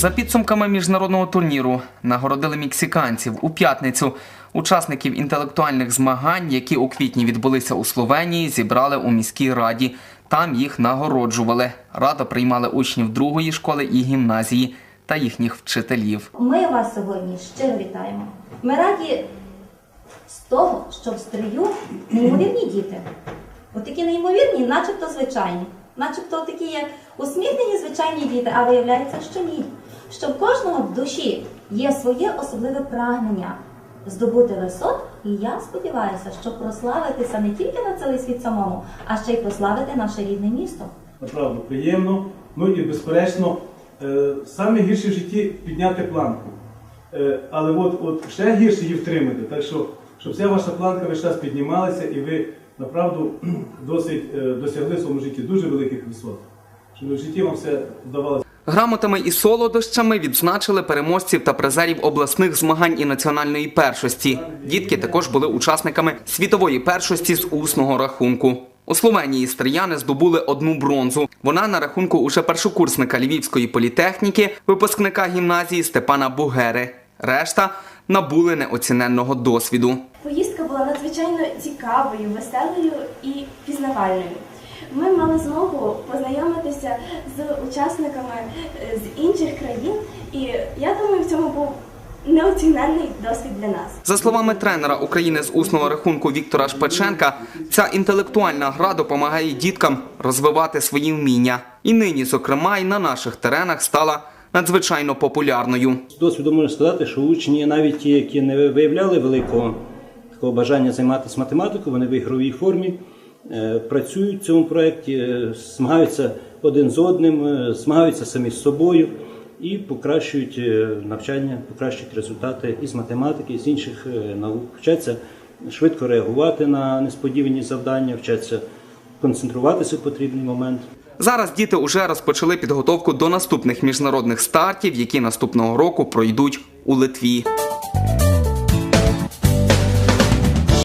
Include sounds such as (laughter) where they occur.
За підсумками міжнародного турніру нагородили мексиканців у п'ятницю. Учасників інтелектуальних змагань, які у квітні відбулися у Словенії, зібрали у міській раді. Там їх нагороджували. Рада приймали учнів другої школи і гімназії та їхніх вчителів. Ми вас сьогодні щиро вітаємо. Ми раді з того, що в стрию неймовірні діти. От такі неймовірні, начебто звичайні. Начебто такі як усміхнені звичайні діти, а виявляється, що ні. Що в кожного в душі є своє особливе прагнення здобути висот, і я сподіваюся, що прославитися не тільки на цілий світ самому, а ще й прославити наше рідне місто. Направду приємно. Ну і безперечно, е, саме гірше в житті підняти планку. Е, але от, от ще гірше її втримати. Так що, щоб ця ваша планка весь час піднімалася, і ви направду (clears throat) досить е, досягли в своєму житті дуже великих висот. Щоб в житті вам все вдавалося. Грамотами і солодощами відзначили переможців та призерів обласних змагань і національної першості. Дітки також були учасниками світової першості з усного рахунку. У Словенії стріяни здобули одну бронзу. Вона на рахунку уже першокурсника Львівської політехніки, випускника гімназії Степана Бугери. Решта набули неоціненного досвіду. Поїздка була надзвичайно цікавою, веселою і пізнавальною. Ми мали змогу познайомитися учасниками е, з інших країн, і я думаю, в цьому був неоціненний досвід для нас. За словами тренера України з усного рахунку Віктора Шпаченка, ця інтелектуальна гра допомагає діткам розвивати свої вміння. І нині, зокрема, і на наших теренах стала надзвичайно популярною. З досвіду можна сказати, що учні, навіть ті, які не виявляли великого такого бажання займатися математикою, вони в ігровій формі працюють в цьому проєкті, е, змагаються один з одним, е, змагаються самі з собою і покращують е, навчання, покращують результати із математики, з інших е, наук. Вчаться швидко реагувати на несподівані завдання, вчаться концентруватися в потрібний момент. Зараз діти уже розпочали підготовку до наступних міжнародних стартів, які наступного року пройдуть у Литві.